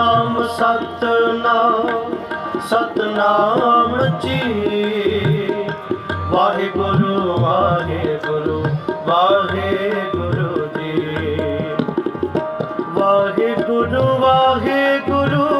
ਸਤਨਾਮ ਸਤਨਾਮ ਸਤਨਾਮ ਜੀ। ਵਾਹਿਗੁਰੂ ਵਾਹਿਗੁਰੂ ਵਾਹਿਗੁਰੂ ਜੀ। ਵਾਹਿਗੁਰੂ ਵਾਹਿਗੁਰੂ।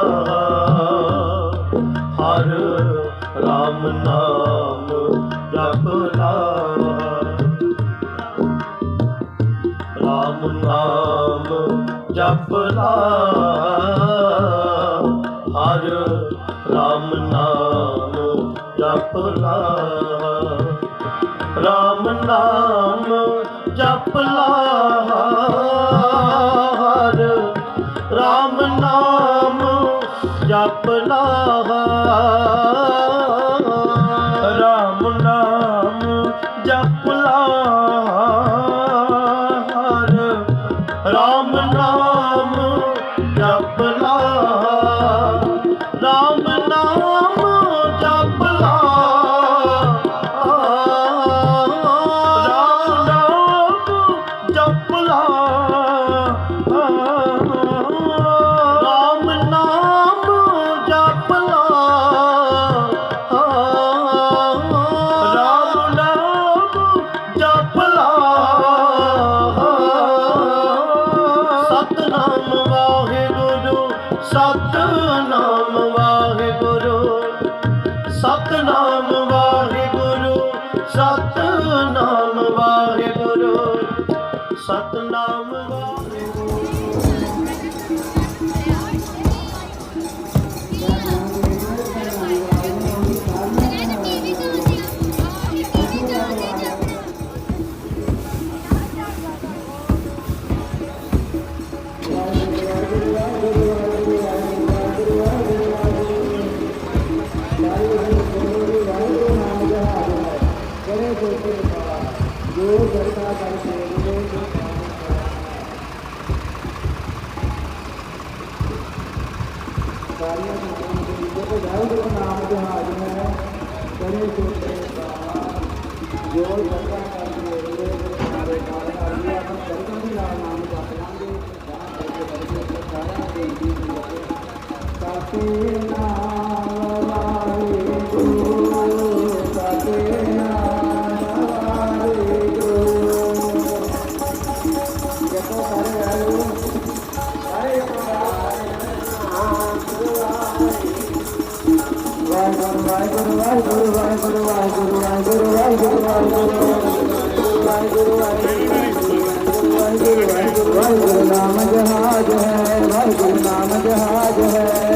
ਜਪ Satnam Waheguru Thank you. Waheguru ਨਾਮ ਜਹਾਜ ਹੈ ਵਾਹਿਗੁਰੂ ਨਾਮ ਜਹਾਜ ਹੈ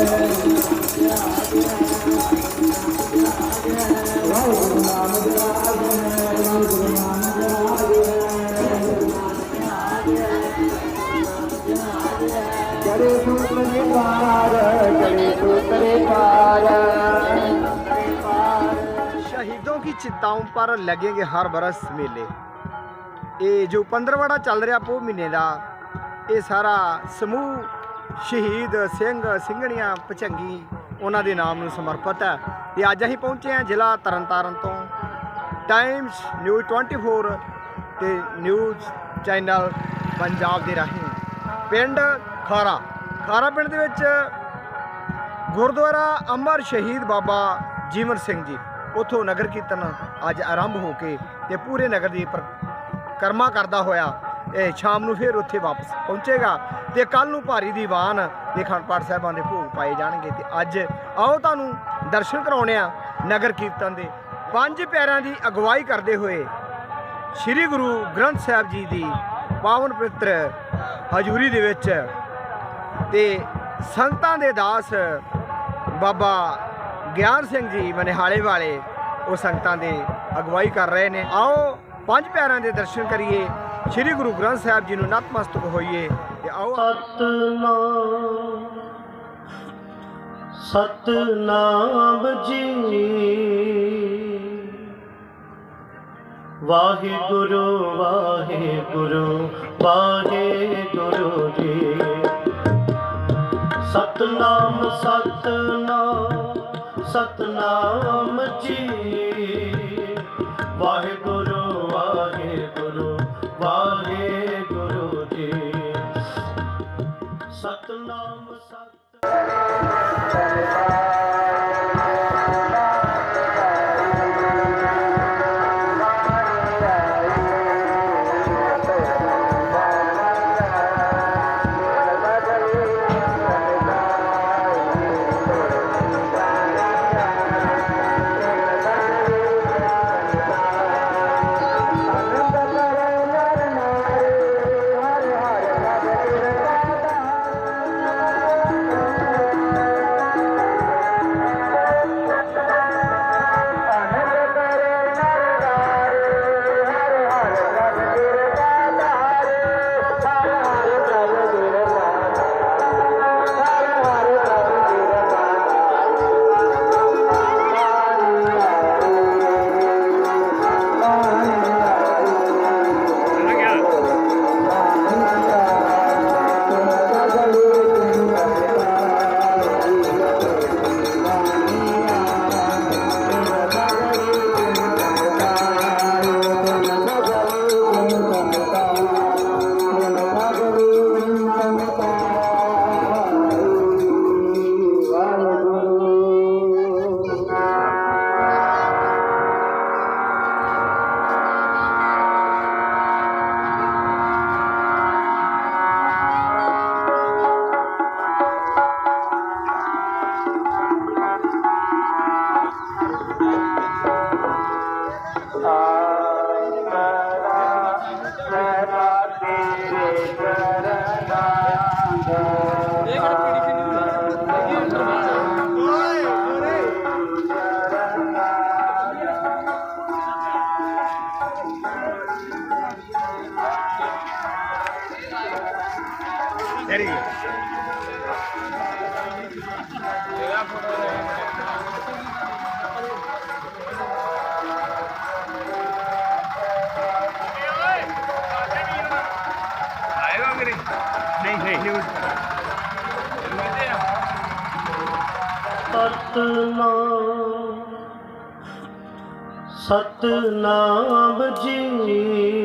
चिताओं पर लगेंगे हर बरस मेले ਇਹ ਜੋ ਪੰਦਰਵਾੜਾ ਚੱਲ ਰਿਹਾ ਪੋ ਮਹੀਨੇ ਦਾ ਇਹ ਸਾਰਾ ਸਮੂਹ ਸ਼ਹੀਦ ਸਿੰਘ ਸਿੰਘਣੀਆਂ ਪਚੰਗੀ ਉਹਨਾਂ ਦੇ ਨਾਮ ਨੂੰ ਸਮਰਪਿਤ ਹੈ ਤੇ ਅੱਜ ਅਸੀਂ ਪਹੁੰਚੇ ਹਾਂ ਜ਼ਿਲ੍ਹਾ ਤਰਨਤਾਰਨ ਤੋਂ ਟਾਈਮਸ ਨਿਊਜ਼ 24 ਤੇ ਨਿਊਜ਼ ਚੈਨਲ ਪੰਜਾਬ ਦੇ ਰਾਹੀਂ ਪਿੰਡ ਖਾਰਾ ਖਾਰਾ ਪਿੰਡ ਦੇ ਵਿੱਚ ਗੁਰਦੁਆਰਾ ਅਮਰ ਸ਼ਹੀਦ ਬਾਬਾ ਜੀਵਨ ਸਿੰਘ ਜੀ ਉਥੋਂ ਨਗਰ ਕੀਰਤਨ ਅੱਜ ਆਰੰਭ ਹੋ ਕੇ ਤੇ ਪੂਰੇ ਨਗਰ ਦੀ ਕਰਮਾ ਕਰਦਾ ਹੋਇਆ ਇਹ ਸ਼ਾਮ ਨੂੰ ਫਿਰ ਉੱਥੇ ਵਾਪਸ ਪਹੁੰਚੇਗਾ ਤੇ ਕੱਲ ਨੂੰ ਭਾਰੀ ਦੀਵਾਨ ਦੇ ਅਖੰਡ ਪਾਠ ਸਾਹਿਬਾਂ ਦੇ ਭੋਗ ਪਾਏ ਜਾਣਗੇ ਤੇ ਅੱਜ ਆਓ ਤੁਹਾਨੂੰ ਦਰਸ਼ਨ ਕਰਾਉਣੇ ਆ ਨਗਰ ਕੀਰਤਨ ਦੇ। ਪੰਜ ਪਿਆਰਿਆਂ ਦੀ ਅਗਵਾਈ ਕਰਦੇ ਹੋਏ ਸ੍ਰੀ ਗੁਰੂ ਗ੍ਰੰਥ ਸਾਹਿਬ ਜੀ ਦੀ ਪਾਵਨ ਪਵਿੱਤਰ ਹਜ਼ੂਰੀ ਦੇ ਵਿੱਚ ਤੇ ਸੰਗਤਾਂ ਦੇ ਦਾਸ ਬਾਬਾ ਗਿਆਨ ਸਿੰਘ ਜੀ ਮਨਿਹਾਲੇ ਵਾਲੇ ਉਹ ਸੰਗਤਾਂ ਦੇ ਅਗਵਾਈ ਕਰ ਰਹੇ ਨੇ। ਆਓ ਪੰਜ ਪਿਆਰਿਆਂ ਦੇ ਦਰਸ਼ਨ ਕਰੀਏ। ਸ੍ਰੀ ਗੁਰੂ ਗ੍ਰੰਥ ਸਾਹਿਬ ਜੀ ਨੂੰ ਨਤਮਸਤਕ ਹੋਈਏ ਤੇ ਆਓ ਸਤਨਾਮ ਸਤਨਾਮ ਜੀ। ਵਾਹਿਗੁਰੂ ਵਾਹਿਗੁਰੂ ਵਾਹਿਗੁਰੂ ਜੀ। ਸਤਨਾਮ ਸਤਨਾਮ ਸਤਨਾਮ ਜੀ। ਵਾਹਿਗੁਰੂ ਵਾਹਿਗੁਰੂ ਵਾਹਿਗੁਰੂ ਜੀ। ਸਤਨਾਮ ਸਤ ਵੈਰੀ ਗੁੱਡ ਆਏਗਾ ਮੇਰੇ ਨਹੀਂ ਨਹੀਂ ਨਿਊਜ਼ ਸਤਨਾਮ ਸਤਨਾਮ ਜੀ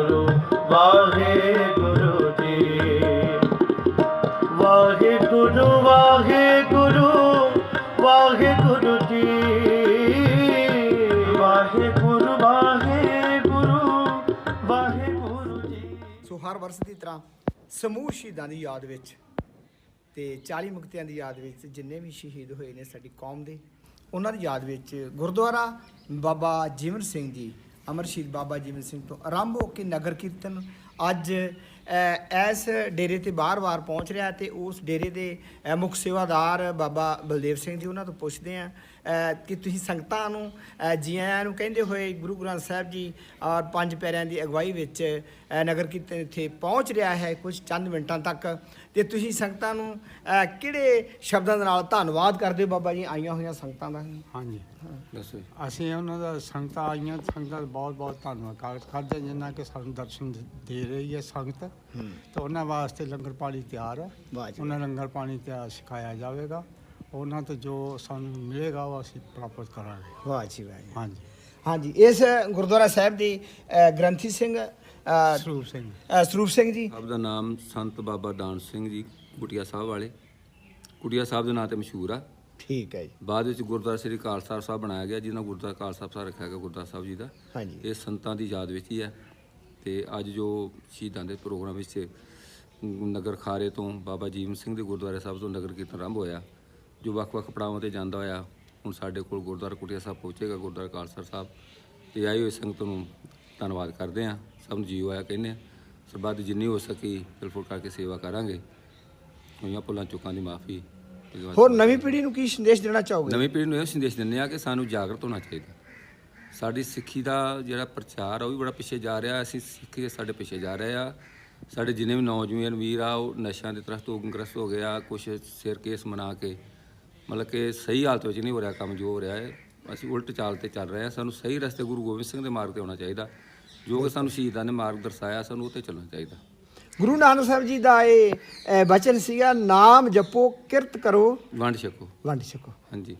ਵਾਹਿਗੁਰੂ ਜੀ ਵਾਹਿਗੁਰੂ ਵਾਹਿਗੁਰੂ ਵਾਹਿਗੁਰੂ ਜੀ ਵਾਹਿਗੁਰੂ ਵਾਹਿਗੁਰੂ ਵਾਹਿਗੁਰੂ ਜੀ ਸੋ ਹਰ ਵਰਸ ਦੀ ਤਰ੍ਹਾਂ ਸਮੂਹ ਸ਼ਹੀਦਾਂ ਦੀ ਯਾਦ ਵਿੱਚ ਤੇ 40 ਮੁਕਤਿਆਂ ਦੀ ਯਾਦ ਵਿੱਚ ਜਿੰਨੇ ਵੀ ਸ਼ਹੀਦ ਹੋਏ ਨੇ ਸਾਡੀ ਕੌਮ ਦੇ, ਉਹਨਾਂ ਦੀ ਯਾਦ ਵਿੱਚ ਗੁਰਦੁਆਰਾ ਬਾਬਾ ਜੀਵਨ ਸਿੰਘ ਜੀ ਅਮਰ ਸ਼ਹੀਦ ਬਾਬਾ ਜੀਵਨ ਸਿੰਘ ਤੋਂ ਆਰੰਭ ਹੋ ਕੇ ਨਗਰ ਕੀਰਤਨ। ਅੱਜ ਇਸ ਡੇਰੇ ਤੇ ਬਾਰ-ਬਾਰ ਪਹੁੰਚ ਰਿਹਾ ਤੇ ਉਸ ਡੇਰੇ ਦੇ ਅ, ਮੁੱਖ ਸੇਵਾਦਾਰ ਬਾਬਾ ਬਲਦੇਵ ਸਿੰਘ ਜੀ ਉਹਨਾਂ ਤੋਂ ਪੁੱਛਦੇ ਆ ਕਿ ਤੁਸੀਂ ਸੰਗਤਾਂ ਨੂੰ ਜੀ ਆਇਆਂ ਨੂੰ ਕਹਿੰਦੇ ਹੋਏ ਗੁਰੂ ਗ੍ਰੰਥ ਸਾਹਿਬ ਜੀ ਔਰ ਪੰਜ ਪਿਆਰਿਆਂ ਦੀ ਅਗਵਾਈ ਵਿੱਚ ਨਗਰ ਕੀਰਤਨ ਇੱਥੇ ਪਹੁੰਚ ਰਿਹਾ ਹੈ ਕੁਝ ਚੰਦ ਮਿੰਟਾਂ ਤੱਕ। ਤੇ ਤੁਸੀਂ ਸੰਗਤਾਂ ਨੂੰ ਕਿਹੜੇ ਸ਼ਬਦਾਂ ਦੇ ਨਾਲ ਧੰਨਵਾਦ ਕਰਦੇ ਹੋ ਬਾਬਾ ਜੀ? ਆਈਆਂ ਹੋਈਆਂ ਸੰਗਤਾਂ ਦਾ ਹਾਂਜੀ। ਦੱਸੋ ਜੀ। ਅਸੀਂ ਉਹਨਾਂ ਦਾ ਸੰਗਤਾਂ ਆਈਆਂ ਸੰਗਤਾਂ ਦਾ ਬਹੁਤ ਬਹੁਤ ਧੰਨਵਾਦ ਕਰ- ਕਰਦੇ ਹਾਂ, ਜਿਨ੍ਹਾਂ ਕਿ ਸਾਨੂੰ ਦਰਸ਼ਨ ਦੇ ਰਹੀ ਹੈ ਸੰਗਤ। ਤਾਂ ਉਹਨਾਂ ਵਾਸਤੇ ਲੰਗਰ ਪਾਣੀ ਤਿਆਰ ਹੈ। ਉਹਨਾਂ ਲੰਗਰ ਪਾਣੀ ਤਿਆਰ ਛਕਾਇਆ ਜਾਵੇਗਾ। ਉਹਨਾਂ ਤੋਂ ਜੋ ਸਾਨੂੰ ਮਿਲੇਗਾ ਉਹ ਅਸੀਂ ਪ੍ਰਾਪਤ ਕਰਾਂਗੇ। ਵਾਹ ਜੀ ਵਾਹ ਜੀ। ਹਾਂਜੀ। ਹਾਂਜੀ ਇਸ ਗੁਰਦੁਆਰਾ ਸਾਹਿਬ ਦੀ ਅ, ਗ੍ਰੰਥੀ ਸਿੰਘ ਅ, ਸਰੂਪ ਸਿੰਘ। ਅ, ਸਰੂਪ ਸਿੰਘ ਜੀ। ਆਪ ਦਾ ਨਾਮ ਸੰਤ ਬਾਬਾ ਦਾਨ ਸਿੰਘ ਜੀ ਕੁਟਿਆ ਸਾਹਿਬ ਵਾਲੇ। ਕੁਟਿਆ ਸਾਹਿਬ ਦੇ ਨਾਂ ਤੇ ਮਸ਼ਹੂਰ ਆ। ਠੀਕ ਹੈ ਜੀ। ਬਾਅਦ ਵਿੱਚ ਗੁਰਦੁਆਰਾ ਸ੍ਰੀ ਖਾਲਸਾ ਸਾਹਿਬ ਬਣਾਇਆ ਗਿਆ ਜਿਹਨਾਂ ਗੁਰਦੁਆਰਾ ਖਾਲਸਾ ਸਾਹਿਬ ਰੱਖਿਆ ਗਿਆ ਗੁਰਦੁਆਰਾ ਸਾਹਿਬ ਜੀ ਦਾ। ਹਾਂਜੀ। ਇਹ ਸੰਤਾਂ ਦੀ ਯਾਦ ਵਿੱਚ ਹੀ ਹੈ। ਤੇ ਅੱਜ ਜੋ ਸ਼ਹੀਦਾਂ ਦੇ ਪ੍ਰੋਗਰਾਮ ਵਿੱਚ ਨਗਰ ਖਾਰੇ ਤੋਂ ਬਾਬਾ ਜੀਵਨ ਸਿੰਘ ਦੇ ਗੁਰਦੁਆਰੇ ਸਾਹਿਬ ਤੋਂ ਨਗਰ ਕੀਰਤਨ ਆਰੰਭ ਹੋਇਆ। ਜੋ ਵੱਖ-ਵੱਖ ਪੜਾਵਾਂ ਤੇ ਜਾਂਦਾ ਹੋਇਆ ਹੁਣ ਸਾਡੇ ਕੋਲ ਗੁਰਦੁਆਰਾ ਕੁਟਿਆ ਸਾਹਿਬ ਪਹੁੰਚੇਗਾ ਗੁਰਦੁਆਰਾ ਖਾਲਸਾ ਸਾਹਿਬ। ਤੇ ਆਈ ਹੋਈ ਸੰਗਤ ਨੂੰ ਧੰਨਵਾਦ ਕਰਦੇ ਹਾਂ ਸਭ ਨੂੰ ਜੀਓ ਆਇਆ ਕਹਿੰਦੇ ਹਾਂ। ਸਰਬੱਤ ਜਿੰਨੀ ਹੋ ਸਕੀ ਤਿਲਫੁਲ ਕਰਕੇ ਸੇਵਾ ਕਰਾਂਗੇ। ਹੋਈਆਂ ਭੁੱਲਾਂ ਚੁੱਕਾਂ ਦੀ ਮਾਫੀ ਹੋਰ ਨਵੀਂ ਪੀੜ੍ਹੀ ਨੂੰ ਕੀ ਸੰਦੇਸ਼ ਦੇਣਾ ਚਾਹੋਗੇ? ਨਵੀਂ ਪੀੜ੍ਹੀ ਨੂੰ ਇਹ ਸੰਦੇਸ਼ ਦਿੰਦੇ ਆ ਕਿ ਸਾਨੂੰ ਜਾਗਰਤ ਹੋਣਾ ਚਾਹੀਦਾ। ਸਾਡੀ ਸਿੱਖੀ ਦਾ ਜਿਹੜਾ ਪ੍ਰਚਾਰ ਆ ਉਹ ਵੀ ਬੜਾ ਪਿੱਛੇ ਜਾ ਰਿਹਾ ਅਸੀਂ ਸਿੱਖੀ ਸਾਡੇ ਪਿੱਛੇ ਜਾ ਰਹੇ ਆ। ਸਾਡੇ ਜਿੰਨੇ ਵੀ ਨੌਜਵਾਨ ਵੀਰ ਆ ਉਹ ਨਸ਼ਿਆਂ ਦੇ ਤਰਫ ਤੋਂ ਗ੍ਰਸਤ ਹੋ ਗਏ ਆ ਕੁਝ ਸਿਰ ਕੇਸ ਮਨਾ ਕੇ ਮਤਲਬ ਕਿ ਸਹੀ ਹਾਲਤ ਵਿੱਚ ਨਹੀਂ ਹੋ ਰਿਹਾ ਕੰਮ ਜੋ ਹੋ ਰਿਹਾ ਹੈ। ਅਸੀਂ ਉਲਟ ਚਾਲ ਤੇ ਚੱਲ ਰਹੇ ਆ ਸਾਨੂੰ ਸਹੀ ਰਸਤੇ ਗੁਰੂ ਗੋਬਿੰਦ ਸਿੰਘ ਦੇ ਮਾਰਗ ਤੇ ਹੋਣਾ ਚਾਹੀਦਾ ਜੋ ਕਿ ਸਾਨੂੰ ਸ਼ਹੀਦਾਂ ਨੇ ਮਾਰਗ ਦਰਸਾਇਆ ਸਾਨੂੰ ਉਹ ਤੇ ਚੱਲਣਾ ਚਾਹੀਦਾ। ਗੁਰੂ ਨਾਨਕ ਸਾਹਿਬ ਜੀ ਦਾ ਇਹ ਅ, ਬਚਨ ਸੀਗਾ ਨਾਮ ਜਪੋ ਕਿਰਤ ਕਰੋ। ਵੰਡ ਛਕੋ। ਵੰਡ ਛਕੋ। ਹਾਂਜੀ।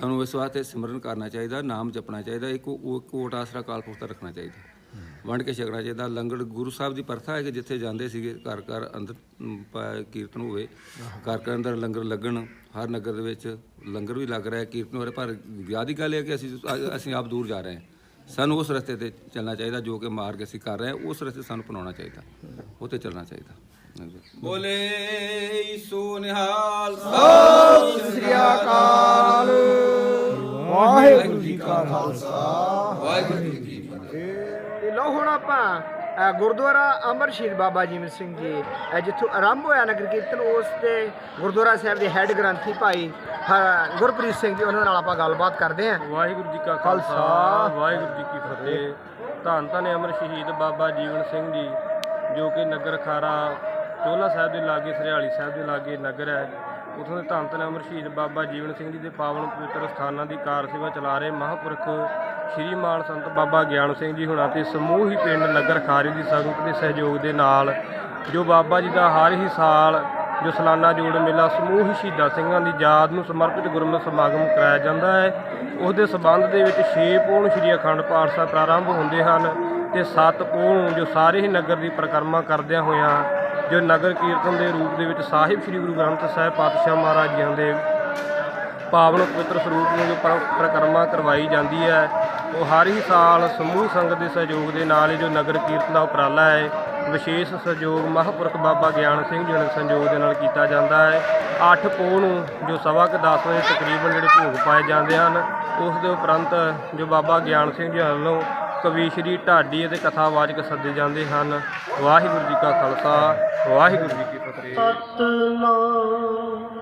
ਸਾਨੂੰ ਇਸ ਵਾਸਤੇ ਸਿਮਰਨ ਕਰਨਾ ਚਾਹੀਦਾ ਨਾਮ ਜਪਣਾ ਚਾਹੀਦਾ ਇੱਕ ਉਹ ਕੋਟ ਆਸਰਾ ਕਾਲ ਪੁਖਤਾ ਰੱਖਣਾ ਚਾਹੀਦਾ। ਵੰਡ ਕੇ ਛਕਣਾ ਚਾਹੀਦਾ। ਲੰਗਰ ਗੁਰੂ ਸਾਹਿਬ ਦੀ ਪ੍ਰਥਾ ਹੈ ਕਿ ਜਿੱਥੇ ਜਾਂਦੇ ਸੀਗੇ ਘਰ ਘਰ ਅੰਦਰ ਕੀਰਤਨ ਹੋਵੇ। ਘਰ ਘਰ ਅੰਦਰ ਲੰਗਰ ਲੱਗਣ ਹਰ ਨਗਰ ਦੇ ਵਿੱਚ ਲੰਗਰ ਵੀ ਲੱਗ ਰਿਹਾ ਕੀਰਤਨ ਹੋ ਰਿਹਾ। ਪਰ ਵਿਆਹ ਦੀ ਗੱਲ ਇਹ ਹੈ ਕਿ ਅਸੀਂ ਅਸੀਂ ਆਪ ਦੂਰ ਜਾ ਰਹੇ ਹਾਂ। ਸਾਨੂੰ ਉਸ ਰਸਤੇ ਤੇ ਚੱਲਣਾ ਚਾਹੀਦਾ ਜੋ ਕਿ ਮਾਰਗ ਅਸੀਂ ਕਰ ਰਹੇ ਹਾਂ। ਉਸ ਰਸਤੇ ਸਾਨੂੰ ਅਪਣਾਉਣਾ ਚਾਹੀਦਾ। ਉਹ ਤੇ ਚੱਲਣਾ ਚਾਹੀਦਾ। ਬੋਲੇ ਸੋ ਨਿਹਾਲ। ਸ੍ਰੀ ਅਕਾਲ। ਵਾਹਿਗੁਰੂ ਜੀ ਕਾ ਖਾਲਸਾ। ਵਾਹਿਗੁਰੂ ਜੀ ਕੀ ਫਤਿਹ ਤੇ ਲਓ ਹੁਣ ਆਪਾਂ ਗੁਰਦੁਆਰਾ ਅਮਰ ਸ਼ਹੀਦ ਬਾਬਾ ਜੀਵਨ ਸਿੰਘ ਜੀ ਜਿੱਥੋਂ ਆਰੰਭ ਹੋਇਆ ਨਗਰ ਕੀਰਤਨ ਉਸ ਤੇ ਗੁਰਦੁਆਰਾ ਸਾਹਿਬ ਦੇ ਹੈੱਡ ਗ੍ਰੰਥੀ ਭਾਈ ਗੁਰਪ੍ਰੀਤ ਸਿੰਘ ਜੀ ਉਹਨਾਂ ਨਾਲ ਆਪਾਂ ਗੱਲਬਾਤ ਕਰਦੇ ਹਾਂ। ਵਾਹਿਗੁਰੂ ਜੀ ਕਾ ਖਾਲਸਾ, ਖਾਲਸਾ। ਵਾਹਿਗੁਰੂ ਜੀ ਕੀ ਫਤਿਹ। ਧੰਨ ਧੰਨ ਅਮਰ ਸ਼ਹੀਦ ਬਾਬਾ ਜੀਵਨ ਸਿੰਘ ਜੀ ਜੋ ਕਿ ਨਗਰ ਖਾਰਾ ਚੋਲਾ ਸਾਹਿਬ ਦੇ ਲਾਗੇ ਸਰਿਆਲੀ ਸਾਹਿਬ ਦੇ ਲਾਗੇ ਨਗਰ ਹੈ। ਉਥੋਂ ਦੇ ਧੰਨ ਧੰਨ ਅਮਰ ਸ਼ਹੀਦ ਬਾਬਾ ਜੀਵਨ ਸਿੰਘ ਜੀ ਦੇ ਪਾਵਨ ਪਵਿੱਤਰ ਸਥਾਨਾਂ ਦੀ ਕਾਰ ਸੇਵਾ ਚਲਾ ਰਹੇ ਮਹਾਂਪੁਰਖ ਸ਼੍ਰੀ ਮਾਨ ਸੰਤ ਬਾਬਾ ਗਿਆਨ ਸਿੰਘ ਜੀ ਹੁਣਾਂ ਤੇ ਸਮੂਹ ਹੀ ਪਿੰਡ ਨਗਰ ਖਾਰੀ ਦੀ ਸੰਗਤ ਦੇ ਸਹਿਯੋਗ ਦੇ ਨਾਲ ਜੋ ਬਾਬਾ ਜੀ ਦਾ ਹਰ ਹੀ ਸਾਲ ਜੋ ਸਲਾਨਾ ਜੋੜ ਮੇਲਾ ਸਮੂਹ ਹੀ ਸ਼ਹੀਦਾਂ ਸਿੰਘਾਂ ਦੀ ਯਾਦ ਨੂੰ ਸਮਰਪਿਤ ਗੁਰਮਤਿ ਸਮਾਗਮ ਕਰਾਇਆ ਜਾਂਦਾ ਹੈ। ਉਸ ਦੇ ਸਬੰਧ ਦੇ ਵਿੱਚ 6 ਪੋਹ ਨੂੰ ਸ਼੍ਰੀ ਅਖੰਡ ਪਾਠ ਸਾਹਿਬ ਪ੍ਰਾਰੰਭ ਹੁੰਦੇ ਹਨ ਤੇ 7 ਪੋਹ ਜੋ ਸਾਰੇ ਹੀ ਨਗਰ ਦੀ ਪਰਿਕਰਮਾ ਕਰਦਿਆਂ ਹੋਇਆਂ ਜੋ ਨਗਰ ਕੀਰਤਨ ਦੇ ਰੂਪ ਦੇ ਵਿੱਚ ਸਾਹਿਬ ਸ੍ਰੀ ਗੁਰੂ ਗ੍ਰੰਥ ਸਾਹਿਬ ਪਾਤਸ਼ਾਹ ਮਹਾਰਾਜ ਜੀਆਂ ਦੇ ਪਾਵਨ ਪਵਿੱਤਰ ਸਰੂਪ ਨੂੰ ਜੋ ਪਰ- ਪਰਿਕਰਮਾ ਕਰਵਾਈ ਜਾਂਦੀ ਹੈ, ਉਹ ਹਰ ਹੀ ਸਾਲ ਸਮੂਹ ਸੰਗਤ ਦੇ ਸਹਿਯੋਗ ਦੇ ਨਾਲ ਹੀ ਜੋ ਨਗਰ ਕੀਰਤਨ ਦਾ ਉਪਰਾਲਾ ਹੈ, ਵਿਸ਼ੇਸ਼ ਸਹਿਯੋਗ ਮਹਾਂਪੁਰਖ ਬਾਬਾ ਗਿਆਨ ਸਿੰਘ ਜੀ ਦੇ ਸੰਯੋਗ ਦੇ ਨਾਲ ਕੀਤਾ ਜਾਂਦਾ ਹੈ। 8 ਪੋਹ ਨੂੰ ਜੋ ਸਵਾ ਕੇ 10 ਵਜੇ ਤਕਰੀਬਨ ਜਿਹੜੇ ਭੋਗ ਪਾਏ ਜਾਂਦੇ ਹਨ, ਉਸ ਦੇ ਉਪਰੰਤ ਜੋ ਬਾਬਾ ਗਿਆਨ ਸਿੰਘ ਜੀ ਵੱਲੋਂ ਕਵੀਸ਼ਰੀ ਢਾਡੀ ਅਤੇ ਕਥਾਵਾਚਕ ਸੱਦੇ ਜਾਂਦੇ ਹਨ। ਵਾਹਿਗੁਰੂ ਜੀ ਕਾ ਖਾਲਸਾ, ਵਾਹਿਗੁਰੂ ਜੀ ਕੀ ਫਤਿਹ। ਸਤਨਾਮ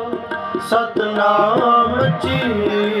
ਸਤਨਾਮ ਜੀ।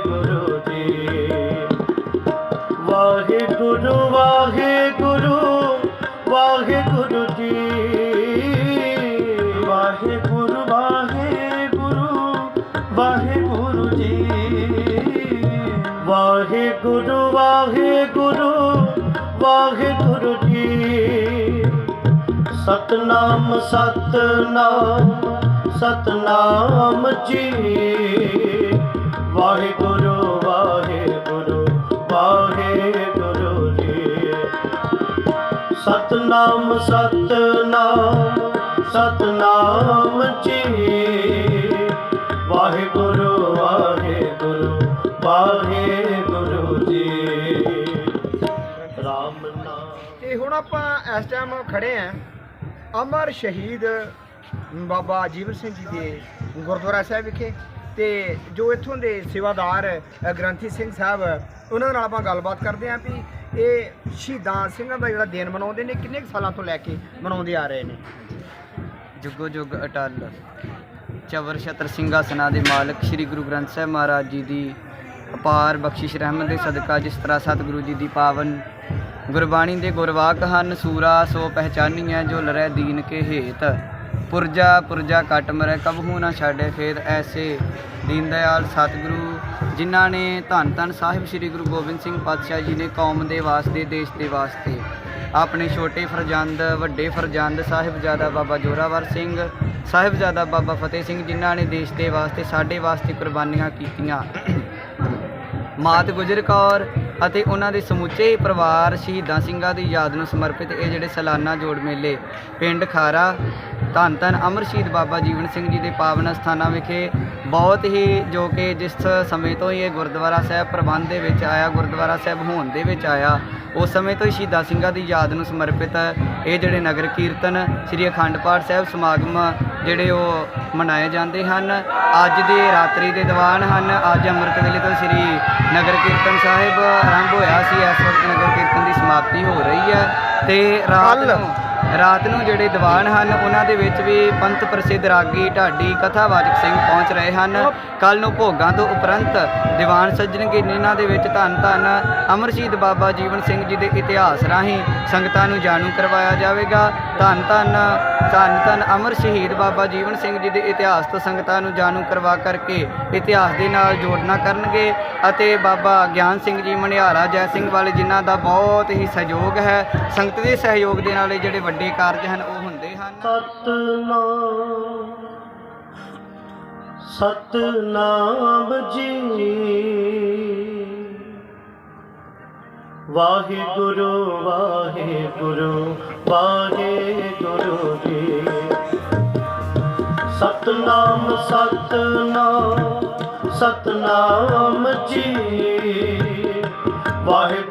ਸਤਨਾਮ ਸਤਨਾਮ ਸਤਨਾਮ ਜੀ। ਵਾਹਿਗੁਰੂ ਵਾਹਿਗੁਰੂ ਵਾਹਿਗੁਰੂ ਜੀ। ਸਤਨਾਮ ਸਤਨਾਮ ਸਤਨਾਮ ਜੀ। ਵਾਹਿਗੁਰੂ ਵਾਹਿਗੁਰੂ ਵਾਹਿਗੁਰੂ ਜੀ। ਰਾਮ ਨਾਮ। ਤੇ ਹੁਣ ਆਪਾਂ ਇਸ ਟਾਈਮ ਖੜੇ ਆਂ। ਅਮਰ ਸ਼ਹੀਦ ਬਾਬਾ ਜੀਵਨ ਸਿੰਘ ਜੀ ਦੇ ਗੁਰਦੁਆਰਾ ਸਾਹਿਬ ਵਿਖੇ ਤੇ ਜੋ ਇੱਥੋਂ ਦੇ ਸੇਵਾਦਾਰ ਗ੍ਰੰਥੀ ਸਿੰਘ ਸਾਹਿਬ, ਉਹਨਾਂ ਨਾਲ ਆਪਾਂ ਗੱਲਬਾਤ ਕਰਦੇ ਆਂ ਵੀ ਇਹ ਸ਼ਹੀਦਾਂ ਸਿੰਘਾਂ ਦਾ ਜਿਹੜਾ ਦਿਨ ਮਨਾਉਂਦੇ ਨੇ, ਕਿੰਨੇ ਕੁ ਸਾਲਾਂ ਤੋਂ ਲੈ ਕੇ ਮਨਾਉਂਦੇ ਆ ਰਹੇ ਨੇ? ਜੁਗੋ ਜੁਗ ਅਟਲ। ਚਵਰ ਛਤਰ ਸਿੰਘਾਸਨਾਂ ਦੇ ਮਾਲਕ ਸ੍ਰੀ ਗੁਰੂ ਗ੍ਰੰਥ ਸਾਹਿਬ ਮਹਾਰਾਜ ਜੀ ਦੀ ਅਪਾਰ ਬਖਸ਼ਿਸ਼ ਰਹਿਮਤ ਦੇ ਸਦਕਾ ਜਿਸ ਤਰ੍ਹਾਂ ਸਤਿਗੁਰੂ ਜੀ ਦੀ ਪਾਵਨ ਗੁਰਬਾਣੀ ਦੇ ਗੁਰਵਾਕ ਹਨ, ਸੂਰਾ ਸੋ ਪਹਿਚਾਨੀਐ ਜੋ ਲਰੈ ਦੀਨ ਕੇ ਹੇਤ। ਪੁਰਜਾ ਪੁਰਜਾ ਕਟ ਮਰੈ, ਕਬਹੂ ਨਾ ਛਾੜੇ ਫੇਰ ਐਸੇ ਦੀਨ ਦਇਆਲ ਸਤਿਗੁਰੂ, ਜਿਨ੍ਹਾਂ ਨੇ ਧੰਨ ਧੰਨ ਸਾਹਿਬ ਸ੍ਰੀ ਗੁਰੂ ਗੋਬਿੰਦ ਸਿੰਘ ਪਾਤਸ਼ਾਹ ਜੀ ਨੇ ਕੌਮ ਦੇ ਵਾਸਤੇ, ਦੇਸ਼ ਦੇ ਵਾਸਤੇ। ਆਪਣੇ ਛੋਟੇ ਫਰਜ਼ੰਦ, ਵੱਡੇ ਫਰਜ਼ੰਦ ਸਾਹਿਬਜ਼ਾਦਾ ਬਾਬਾ ਜੋਰਾਵਰ ਸਿੰਘ, ਸਾਹਿਬਜ਼ਾਦਾ ਬਾਬਾ ਫਤਿਹ ਸਿੰਘ ਜਿਨ੍ਹਾਂ ਨੇ ਦੇਸ਼ ਦੇ ਵਾਸਤੇ, ਸਾਡੇ ਵਾਸਤੇ ਕੁਰਬਾਨੀਆਂ ਕੀਤੀਆਂ। ਮਾਤ ਗੁਜਰ ਕੌਰ ਅਤੇ ਉਹਨਾਂ ਦੇ ਸਮੁੱਚੇ ਹੀ ਪਰਿਵਾਰ ਸ਼ਹੀਦਾਂ ਸਿੰਘਾਂ ਦੀ ਯਾਦ ਨੂੰ ਸਮਰਪਿਤ ਇਹ ਜਿਹੜੇ ਸਾਲਾਨਾ ਜੋੜ ਮੇਲੇ, ਪਿੰਡ ਖਾਰਾ, ਧੰਨ ਧੰਨ ਅਮਰ ਸ਼ਹੀਦ ਬਾਬਾ ਜੀਵਨ ਸਿੰਘ ਜੀ ਦੇ ਪਾਵਨ ਸਥਾਨਾਂ ਵਿਖੇ ਬਹੁਤ ਹੀ ਜੋ ਕਿ ਜਿਸ ਸਮੇਂ ਤੋਂ ਇਹ ਗੁਰਦੁਆਰਾ ਸਾਹਿਬ ਪ੍ਰਬੰਧ ਦੇ ਵਿੱਚ ਆਇਆ ਗੁਰਦੁਆਰਾ ਸਾਹਿਬ ਹੋਣ ਦੇ ਵਿੱਚ ਆਇਆ ਉਸ ਸਮੇਂ ਤੋਂ ਹੀ ਸ਼ਹੀਦਾਂ ਸਿੰਘਾਂ ਦੀ ਯਾਦ ਨੂੰ ਸਮਰਪਿਤ ਇਹ ਜਿਹੜੇ ਨਗਰ ਕੀਰਤਨ ਸ੍ਰੀ ਅਖੰਡ ਪਾਠ ਸਾਹਿਬ ਸਮਾਗਮ ਜਿਹੜੇ ਉਹ ਮਨਾਏ ਜਾਂਦੇ ਹਨ ਅੱਜ ਦੇ ਰਾਤਰੀ ਦੇ ਦੀਵਾਨ ਹਨ ਅੱਜ ਅੰਮ੍ਰਿਤ ਵੇਲੇ ਤੋਂ ਸ੍ਰੀ ਨਗਰ ਕੀਰਤਨ ਸਾਹਿਬ ਆਰੰਭ ਹੋਇਆ ਸੀ ਇਸ ਵਕਤ ਨਗਰ ਕੀਰਤਨ ਦੀ ਸਮਾਪਤੀ ਹੋ ਰਹੀ ਹੈ ਤੇ ਰਾਤ ਨੂੰ ਰਾਤ ਨੂੰ ਜਿਹੜੇ ਦੀਵਾਨ ਹਨ, ਉਹਨਾਂ ਦੇ ਵਿੱਚ ਵੀ ਪੰਥ ਪ੍ਰਸਿੱਧ ਰਾਗੀ ਢਾਡੀ ਕਥਾਵਾਚਕ ਸਿੰਘ ਪਹੁੰਚ ਰਹੇ ਹਨ। ਕੱਲ ਨੂੰ ਭੋਗਾਂ ਤੋਂ ਉਪਰੰਤ ਦੀਵਾਨ ਸੱਜਣਗੇ। ਜਿਨ੍ਹਾਂ ਦੇ ਵਿੱਚ ਧੰਨ ਧੰਨ ਅਮਰ ਸ਼ਹੀਦ ਬਾਬਾ ਜੀਵਨ ਸਿੰਘ ਜੀ ਦੇ ਇਤਿਹਾਸ ਰਾਹੀਂ ਸੰਗਤਾਂ ਨੂੰ ਜਾਣੂ ਕਰਵਾਇਆ ਜਾਵੇਗਾ। ਧੰਨ ਧੰਨ ਧੰਨ ਧੰਨ ਅਮਰ ਸ਼ਹੀਦ ਬਾਬਾ ਜੀਵਨ ਸਿੰਘ ਜੀ ਦੇ ਇਤਿਹਾਸ ਤੋਂ ਸੰਗਤਾਂ ਨੂੰ ਜਾਣੂ ਕਰਵਾ ਕਰਕੇ ਇਤਿਹਾਸ ਦੇ ਨਾਲ ਜੋੜਨਾ ਕਰਨਗੇ ਅਤੇ ਬਾਬਾ ਗਿਆਨ ਸਿੰਘ ਜੀ ਮਨਿਆਰਾ ਜੈ ਸਿੰਘ ਵਾਲੇ ਜਿਨ੍ਹਾਂ ਦਾ ਬਹੁਤ ਹੀ ਸਹਿਯੋਗ ਹੈ, ਸੰਗਤ ਦੇ ਸਹਿਯੋਗ ਦੇ ਨਾਲ ਜਿਹੜੇ ਵੱਡੇ ਵੱਡੇ ਕਾਰਜ ਹਨ, ਉਹ ਹੁੰਦੇ ਹਨ। ਸਤਨਾਮ ਸਤਨਾਮ ਜੀ। ਵਾਹਿਗੁਰੂ ਵਾਹਿਗੁਰੂ ਵਾਹਿਗੁਰੂ ਜੀ। ਸਤਨਾਮ ਸਤਨਾਮ ਸਤਨਾਮ ਜੀ। ਵਾਹਿਗੁਰੂ